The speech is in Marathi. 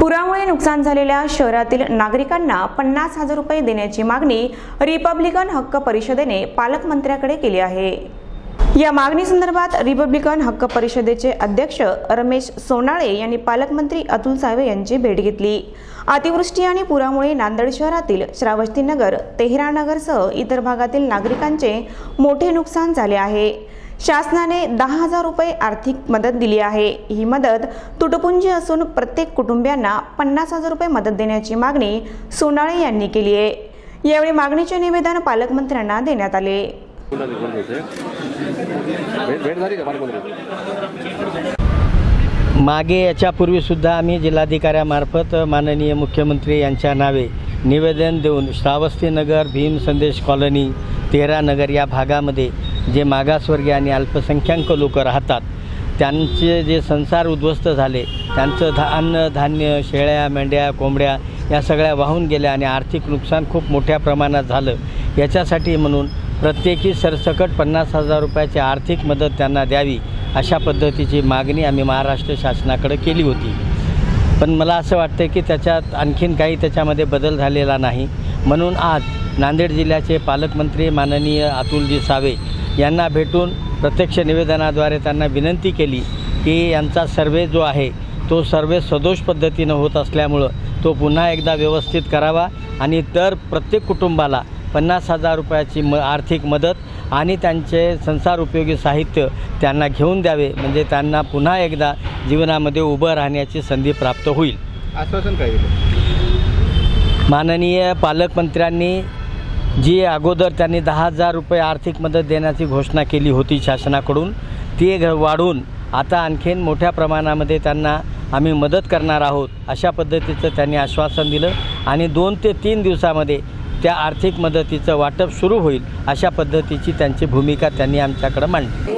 पुरामुळे नुकसान झालेल्या शहरातील नागरिकांना पन्नास हजार रुपये देण्याची मागणी रिपब्लिकन हक्क परिषदेने पालकमंत्र्याकडे केली आहे. या मागणीसंदर्भात रिपब्लिकन हक्क परिषदेचे अध्यक्ष रमेश सोनाळे यांनी पालकमंत्री अतुल सावे यांची भेट घेतली. अतिवृष्टी आणि पुरामुळे नांदेड शहरातील श्रावस्तीनगर तेहरानगरसह इतर भागातील नागरिकांचे मोठे नुकसान झाले आहे. शासनाने दहा हजार रुपये आर्थिक मदत दिली आहे. ही मदत तुटपुंजी असून प्रत्येक कुटुंबियांना पन्नास हजार रुपये मदत देण्याची मागणी सोनाळे यांनी केली आहे. यावेळी मागणीचे निवेदन पालकमंत्र्यांना देण्यात आले. मागे याच्यापूर्वीसुद्धा आम्ही जिल्हाधिकाऱ्यामार्फत माननीय मुख्यमंत्री यांच्या नावे निवेदन देऊन श्रावस्तीनगर भीम संदेश कॉलनी तेहरानगर या भागामध्ये जे मागासवर्गीय आणि अल्पसंख्याक लोक राहतात त्यांचे जे संसार उद्ध्वस्त झाले त्यांचं धा अन्न धान्य शेळ्या मेंढ्या कोंबड्या या सगळ्या वाहून गेल्या आणि आर्थिक नुकसान खूप मोठ्या प्रमाणात झालं. याच्यासाठी म्हणून प्रत्येकी सरसकट पन्नास हजार रुपयाची आर्थिक मदत त्यांना द्यावी अशा पद्धतीची मागणी आम्ही महाराष्ट्र शासनाकडे केली होती. पण मला असं वाटतं की त्याच्यात आणखीन काही त्याच्यामध्ये बदल झालेला नाही. म्हणून आज नांदेड जिल्ह्याचे पालकमंत्री माननीय अतुलजी सावे यांना भेटून प्रत्यक्ष निवेदनाद्वारे त्यांना विनंती केली की यांचा सर्वे जो आहे तो सर्वे सदोष पद्धतीनं होत असल्यामुळं तो पुन्हा एकदा व्यवस्थित करावा आणि तर प्रत्येक कुटुंबाला पन्नास हजार रुपयाची म आर्थिक मदत आणि त्यांचे संसार उपयोगी साहित्य त्यांना घेऊन द्यावे. म्हणजे त्यांना पुन्हा एकदा जीवनामध्ये उभं राहण्याची संधी प्राप्त होईल. आश्वासन काय दिलं? माननीय पालकमंत्र्यांनी जी अगोदर त्यांनी दहा हजार रुपये आर्थिक मदत देण्याची घोषणा केली होती शासनाकडून ती घ- वाढवून आता आणखीन मोठ्या प्रमाणामध्ये त्यांना आम्ही मदत करणार आहोत अशा पद्धतीचं त्यांनी आश्वासन दिलं. आणि दोन ते तीन दिवसामध्ये त्या आर्थिक मदतीचं वाटप सुरू होईल अशा पद्धतीची त्यांची भूमिका त्यांनी आमच्याकडं मांडली.